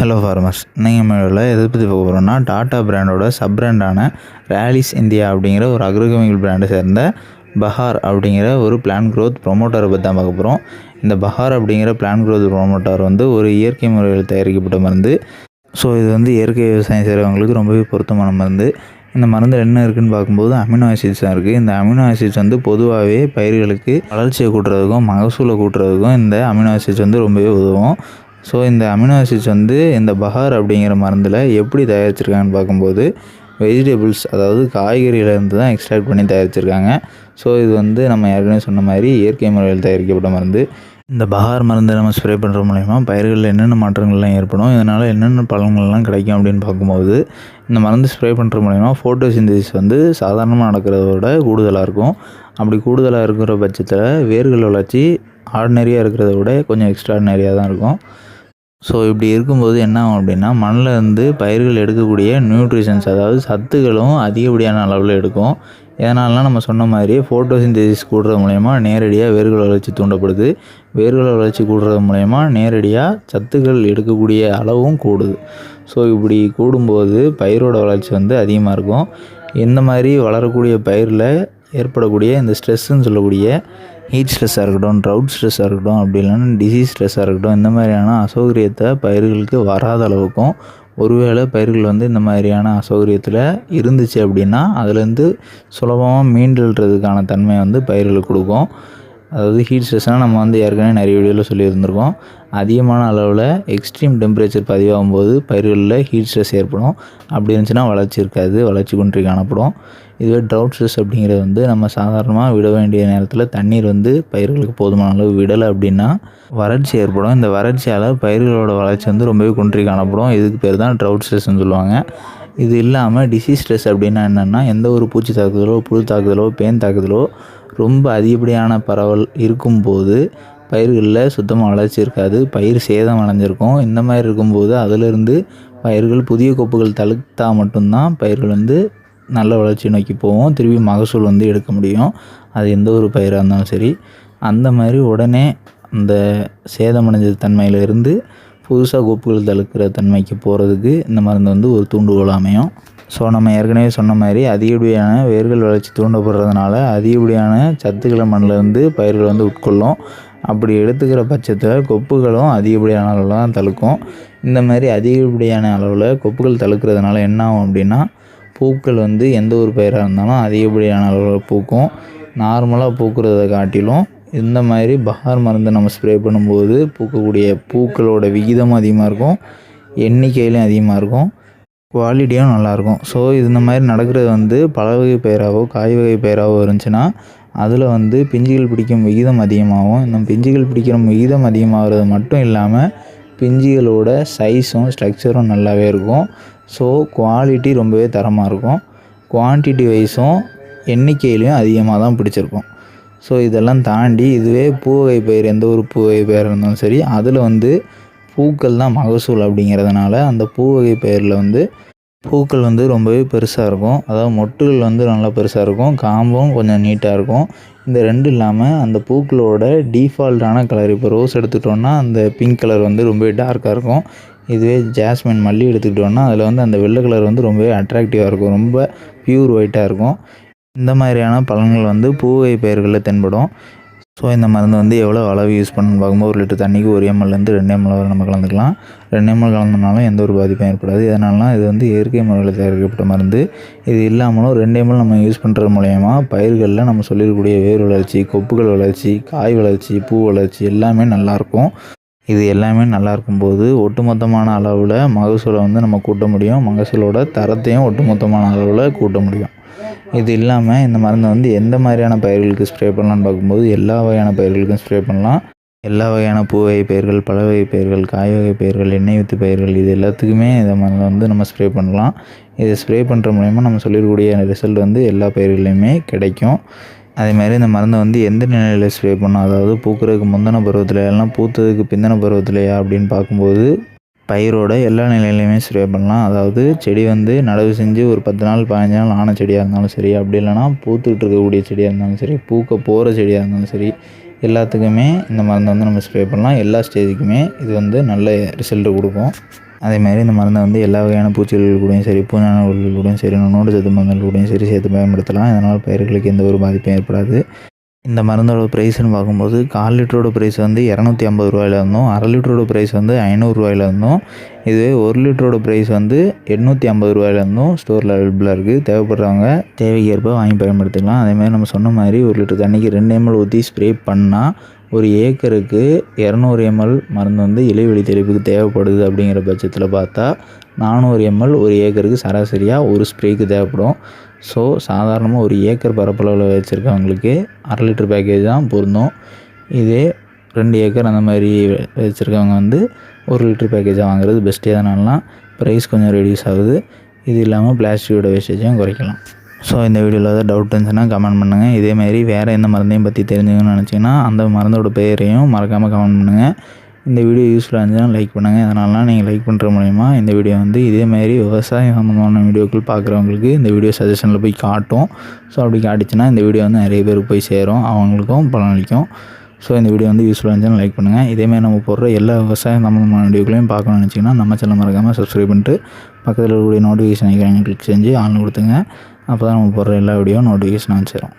Hello farmers நீங்கள் மேலே எதை பற்றி பார்க்க போகிறோம்னா டாட்டா பிராண்டோட சப் பிராண்டான ரேலிஸ் இந்தியா அப்படிங்கிற ஒரு அக்ரோகெமிக்கல் பிராண்டை சேர்ந்த பஹார் அப்படிங்கிற ஒரு பிளான் க்ரோத் ப்ரொமோட்டரை பற்றி தான் பார்க்க போகிறோம் இந்த பஹார் அப்படிங்கிற பிளான் க்ரோத் ப்ரொமோட்டர் வந்து ஒரு இயற்கை முறையில் தயாரிக்கப்பட்ட மருந்து. ஸோ இது வந்து இயற்கை விவசாயம் செய்கிறவங்களுக்கு ரொம்பவே பொருத்தமான மருந்து. இந்த மருந்தில் என்ன இருக்குதுன்னு பார்க்கும்போது அமினோ ஆசிட்ஸ் தான் இருக்குது இந்த அமினோ ஆசிட்ஸ் வந்து பொதுவாகவே பயிர்களுக்கு வளர்ச்சியை கூட்டுறதுக்கும் மகசூலை கூட்டுறதுக்கும் இந்த அமினோ ஆசிட்ஸ் வந்து ரொம்பவே உதவும். ஸோ இந்த அமினோ ஆசிட்ஸ் வந்து இந்த பஹார் அப்படிங்கிற மருந்தில் எப்படி தயாரிச்சிருக்காங்கன்னு பார்க்கும்போது வெஜிடபிள்ஸ் அதாவது காய்கறியிலேருந்து தான் எக்ஸ்ட்ராக்ட் பண்ணி தயாரிச்சிருக்காங்க. ஸோ இது வந்து நம்ம ஏற்கனவே சொன்ன மாதிரி இயற்கை முறையில் தயாரிக்கப்பட்ட மருந்து. இந்த பஹார் மருந்தை நம்ம ஸ்ப்ரே பண்ணுற மூலயமா பயிர்களில் என்னென்ன மாற்றங்கள்லாம் ஏற்படும் இதனால் என்னென்ன பழங்கள்லாம் கிடைக்கும் அப்படின்னு பார்க்கும்போது இந்த மருந்து ஸ்ப்ரே பண்ணுற மூலயமா ஃபோட்டோசிந்தசிஸ் வந்து சாதாரணமாக நடக்கிறத விட கூடுதலாக இருக்கும். அப்படி கூடுதலாக இருக்கிற பட்சத்தில் வேர்கள் வளர்ச்சி ஆர்டினரியாக இருக்கிறத விட கொஞ்சம் எக்ஸ்ட்ராடினரியாக தான் இருக்கும். ஸோ இப்படி இருக்கும்போது என்ன ஆகும் அப்படின்னா மண்ணில் இருந்து பயிர்கள் எடுக்கக்கூடிய நியூட்ரிஷன்ஸ் அதாவது சத்துக்களும் அதிகப்படியான அளவில் எடுக்கும். இதனாலலாம் நம்ம சொன்ன மாதிரி ஃபோட்டோசிந்தசிஸ் கூடுறது மூலயமா நேரடியாக வேர்கள் வளர்ச்சி தூண்டப்படுது. வேர்கள் வளர்ச்சி கூடுறது மூலயமா நேரடியாக சத்துக்கள் எடுக்கக்கூடிய அளவும் கூடுது. ஸோ இப்படி கூடும்போது பயிரோட வளர்ச்சி வந்து அதிகமாக இருக்கும். இந்த மாதிரி வளரக்கூடிய பயிரில் ஏற்படக்கூடிய இந்த ஸ்ட்ரெஸ்ஸுன்னு சொல்லக்கூடிய ஹீட் ஸ்ட்ரெஸ்ஸாக இருக்கட்டும் ட்ரவுட் ஸ்ட்ரெஸ்ஸாக இருக்கட்டும் அப்படி இல்லைன்னா டிசீஸ் ஸ்ட்ரெஸ்ஸாக இருக்கட்டும் இந்த மாதிரியான அசௌகரியத்தை பயிர்களுக்கு வராத அளவுக்கும் ஒருவேளை பயிர்கள் வந்து இந்த மாதிரியான அசௌகரியத்தில் இருந்துச்சு அப்படின்னா அதுலேருந்து சுலபமாக மீண்டெழுறதுக்கான தன்மை வந்து பயிர்களுக்கு கொடுக்கும். அதாவது ஹீட் ஸ்ட்ரெஸ்னால் நம்ம வந்து ஏற்கனவே நிறைய வீடியோவில் சொல்லியிருந்திருக்கோம். அதிகமான அளவில் எக்ஸ்ட்ரீம் டெம்பரேச்சர் பதிவாகும் போது பயிர்களில் ஹீட் ஸ்ட்ரெஸ் ஏற்படும். அப்படி இருந்துச்சுன்னா வளர்ச்சி இருக்காது வளர்ச்சி குன்றி காணப்படும். இதுவே ட்ரவுட் ஸ்ட்ரெஸ் அப்படிங்கிறது வந்து நம்ம சாதாரணமாக விட வேண்டிய நேரத்தில் தண்ணீர் வந்து பயிர்களுக்கு போதுமான அளவு விடலை அப்படின்னா வறட்சி ஏற்படும். இந்த வறட்சியால் பயிர்களோட வளர்ச்சி வந்து ரொம்பவே குன்றி காணப்படும். இதுக்கு பேர் தான் ட்ரவுட் ஸ்ட்ரெஸ்ன்னு சொல்லுவாங்க. இது இல்லாமல் டிசீஸ் ஸ்ட்ரெஸ் அப்படின்னா என்னென்னா எந்த ஒரு பூச்சி தாக்குதலோ புழு தாக்குதலோ பேன் தாக்குதலோ ரொம்ப அதிகப்படியான பரவல் இருக்கும்போது பயிர்களில் சுத்தமாக வளர்ச்சி இருக்காது. பயிர் சேதம் அடைஞ்சிருக்கும். இந்த மாதிரி இருக்கும்போது அதிலிருந்து பயிர்கள் புதிய கொப்புகள் தழுத்தா மட்டும்தான் பயிர்கள் வந்து நல்ல வளர்ச்சி நோக்கி போவோம் திருப்பி மகசூல் வந்து எடுக்க முடியும். அது எந்த ஒரு பயிராக இருந்தாலும் சரி. அந்த மாதிரி உடனே அந்த சேதமடைஞ்ச தன்மையிலிருந்து புதுசாக கொப்புகள் தழுக்கிற தன்மைக்கு போகிறதுக்கு இந்த மருந்து வந்து ஒரு தூண்டுகோல் அமையும். ஸோ நம்ம ஏற்கனவே சொன்ன மாதிரி அதிகப்படியான வேர்கள் வளர்ச்சி தூண்டப்படுறதுனால அதிகப்படியான சத்துக்களை மண்ணிலிருந்து பயிர்கள் வந்து உட்கொள்ளும். அப்படி எடுத்துக்கிற பட்சத்தில் கொப்புகளும் அதிகப்படியான அளவில் தான் தழுக்கும். இந்த மாதிரி அதிகப்படியான அளவில் கொப்புகள் தழுக்கிறதுனால என்ன ஆகும் அப்படின்னா பூக்கள் வந்து எந்த ஒரு பயிராக இருந்தாலும் அதிகப்படியான அளவில் பூக்கும். நார்மலாக பூக்கிறத காட்டிலும் இந்த மாதிரி பஹார் மருந்து நம்ம ஸ்ப்ரே பண்ணும்போது பூக்கக்கூடிய பூக்களோட விகிதமும் அதிகமாக இருக்கும். எண்ணிக்கையிலும் அதிகமாக இருக்கும். குவாலிட்டியும் நல்லாயிருக்கும். ஸோ இந்த மாதிரி நடக்கிறது வந்து பல வகை பயிராகவோ காய் வகை பயிராகவோ இருந்துச்சுன்னா அதில் வந்து பிஞ்சுகள் பிடிக்கும் விகிதம் அதிகமாகும். இந்த பிஞ்சுகள் பிடிக்கிற விகிதம் அதிகமாகிறது மட்டும் இல்லாமல் பிஞ்சுகளோட சைஸும் ஸ்ட்ரக்சரும் நல்லாவே இருக்கும். ஸோ குவாலிட்டி ரொம்பவே தரமாக இருக்கும். குவான்டிட்டி வைஸும் எண்ணிக்கையிலையும் அதிகமாக தான் பிடிச்சிருக்கும். ஸோ இதெல்லாம் தாண்டி இதுவே பூ வகை பயிர் எந்த ஒரு பூ வகை பயிர் இருந்தாலும் சரி அதில் வந்து பூக்கள் தான் மகசூல் அப்படிங்கிறதுனால அந்த பூ வகை பயிரில் வந்து பூக்கள் வந்து ரொம்பவே பெருசாக இருக்கும். அதாவது மொட்டுகள் வந்து நல்லா பெருசாக இருக்கும். காம்பும் கொஞ்சம் நீட்டாக இருக்கும். இந்த ரெண்டு இல்லாமல் அந்த பூக்களோட டீஃபால்ட்டான கலர் இப்போ ரோஸ் எடுத்துக்கிட்டோன்னா அந்த பிங்க் கலர் வந்து ரொம்பவே டார்க்காக இருக்கும். இதுவே ஜாஸ்மின் மல்லி எடுத்துக்கிட்டோன்னா அதில் வந்து அந்த வெள்ளை கலர் வந்து ரொம்பவே அட்ராக்டிவாக இருக்கும். ரொம்ப ப்யூர் ஒயிட்டாக இருக்கும். இந்த மாதிரியான பழங்கள் வந்து பூவை பயிர்களில் தென்படும். ஸோ இந்த மருந்து வந்து எவ்வளோ அளவு யூஸ் பண்ணணும்னு பார்க்கும்போது ஒரு லிட்டர் தண்ணிக்கு ஒரு எம்எல்லேருந்து ரெண்டு எம்எல் வரை நம்ம கலந்துக்கலாம். ரெண்டு எம்எல் கலந்தனாலும் எந்த ஒரு பாதிப்பும் ஏற்படாது. இதனாலலாம் இது வந்து இயற்கை முறையில் தயாரிக்கப்பட்ட மருந்து. இது இல்லாமலும் ரெண்டு எம்எல் நம்ம யூஸ் பண்ணுறது மூலயமா பயிர்களில் நம்ம சொல்லியிருக்கக்கூடிய வேர் வளர்ச்சி கொப்புகள் வளர்ச்சி காய் வளர்ச்சி பூ வளர்ச்சி எல்லாமே நல்லாயிருக்கும் இது எல்லாமே நல்லா இருக்கும்போது ஒட்டுமொத்தமான அளவில் மகசூலை வந்து நம்ம கூட்ட முடியும். மகசூலோட தரத்தையும் ஒட்டுமொத்தமான அளவில் கூட்ட முடியும். இது இல்லாமல் இந்த மருந்தை வந்து எந்த மாதிரியான பயிர்களுக்கு ஸ்ப்ரே பண்ணலான்னு பார்க்கும்போது எல்லா வகையான பயிர்களுக்கும் ஸ்ப்ரே பண்ணலாம். எல்லா வகையான பூ வகை பயிர்கள் பழ வகை பயிர்கள் காய் வகை பயிர்கள் எண்ணெய் வித்து பயிர்கள் இது எல்லாத்துக்குமே இந்த மருந்தை வந்து நம்ம ஸ்ப்ரே பண்ணலாம். இதை ஸ்ப்ரே பண்ணுற மூலயமா நம்ம சொல்லிடக்கூடிய ரிசல்ட் வந்து எல்லா பயிர்கள்லையுமே கிடைக்கும். அதே மாதிரி இந்த மருந்தை வந்து எந்த நிலையில் ஸ்ப்ரே பண்ணணும் அதாவது பூக்கிறதுக்கு முந்தின பருவத்திலேயெல்லாம் பூத்ததுக்கு பிந்தின பருவத்திலையா அப்படின்னு பார்க்கும்போது பயிரோட எல்லா நிலையிலையுமே ஸ்ப்ரே பண்ணலாம். அதாவது செடி வந்து நடவு செஞ்சு ஒரு பத்து நாள் பதினஞ்சு நாள் ஆன செடியாக இருந்தாலும் சரி அப்படி இல்லைனா பூத்துக்கிட்டு இருக்கக்கூடிய செடியாக இருந்தாலும் சரி பூக்க போகிற செடியாக இருந்தாலும் சரி எல்லாத்துக்குமே இந்த மருந்தை வந்து நம்ம ஸ்ப்ரே பண்ணலாம். எல்லா ஸ்டேஜுக்குமே இது வந்து நல்ல ரிசல்ட்டு கொடுக்கும். அதே மாதிரி இந்த மருந்தை வந்து எல்லா வகையான பூச்சிகள் கூடயும் சரி பூஞ்சான கூடயும் சரி நோடு சத்து மருந்துகள் கூடயும் சரி சேர்த்து பயன்படுத்தலாம். இதனால் பயிர்களுக்கு எந்த ஒரு பாதிப்பும் ஏற்படாது. இந்த மருந்தோட ப்ரைஸ்னு பார்க்கும்போது கால் லிட்டரோட ப்ரைஸ் வந்து இரநூத்தி ஐம்பது ரூபாயில இருந்தும். அரை லிட்டரோட ப்ரைஸ் வந்து ஐநூறுரூவாயில் இருந்தும். இதுவே ஒரு லிட்டரோட ப்ரைஸ் வந்து எட்நூற்றி ஐம்பது ரூபாயில் இருந்தும். ஸ்டோரில் அவைலபிளாக இருக்குது தேவைப்படுறவங்க தேவைக்கு ஏற்ப வாங்கி பயன்படுத்திக்கலாம். அதேமாதிரி நம்ம சொன்ன மாதிரி ஒரு லிட்டர் தண்ணிக்கு ரெண்டு எம்எல் ஊற்றி ஸ்ப்ரே பண்ணால் ஒரு ஏக்கருக்கு இரநூறு எம்எல் மருந்து வந்து இலைவெளி தெளிப்புக்கு தேவைப்படுது அப்படிங்கிற பட்சத்தில் பார்த்தா நானூறு எம்எல் ஒரு ஏக்கருக்கு சராசரியாக ஒரு ஸ்ப்ரேக்கு தேவைப்படும். ஸோ சாதாரணமாக ஒரு ஏக்கர் பரப்பளவில் வச்சுருக்கவங்களுக்கு அரை லிட்டர் பேக்கேஜ் தான் பொருந்தும். இதே ரெண்டு ஏக்கர் அந்த மாதிரி வச்சுருக்கவங்க வந்து ஒரு லிட்டர் பேக்கேஜாக வாங்குறது பெஸ்ட்டே தானலாம் ப்ரைஸ் கொஞ்சம் ரெடியூஸ் ஆகுது. இது இல்லாமல் பிளாஸ்டிக்கோட வேஸ்டேஜையும் குறைக்கலாம். ஸோ இந்த வீடியோவில் ஏதாவது டவுட் இருந்துச்சுன்னா கமெண்ட் பண்ணுங்கள் இதேமாரி வேறு எந்த மருந்தையும் பற்றி தெரிஞ்சுக்கணும்னு நினச்சிங்கன்னா அந்த மருந்தோட பேரையும் மறக்காமல் கமெண்ட் பண்ணுங்கள் இந்த வீடியோ யூஸ்ஃபுல்லாக இருந்துச்சுன்னா லைக் பண்ணுங்கள் அதனால நீங்கள் லைக் பண்ணுற மூலிமா இந்த வீடியோ வந்து இதேமாரி விவசாயம் சம்மந்தமான வீடியோக்கள் பார்க்குறவங்களுக்கு இந்த வீடியோ சஜஷனில் போய் காட்டும். ஸோ அப்படி காட்டுச்சுன்னா இந்த வீடியோ வந்து நிறைய பேருக்கு போய் சேரும். அவங்களுக்கும் பலனளிக்கும். ஸோ இந்த வீடியோ வந்து யூஸ்ஃபுல்லாக இருந்துச்சுன்னா லைக் பண்ணுங்கள் இதேமாதிரி நம்ம போடுற எல்லா விவசாயம் சம்மந்தமான வீடியோக்களையும் பார்க்கணும்னு நினச்சிங்கன்னா நம்ம சேனல் மறக்காமல் சப்ஸ்கிரைப் பண்ணிட்டு பக்கத்தில் இருக்கக்கூடிய நோட்டிஃபிகேஷன் ஐக்கான கிளிக் செஞ்சு ஆன் கொடுத்துங்க. அப்போ தான் நம்ம போடுற எல்லா வீடியோ நோட்டிஃபிகேஷன் சேரும்.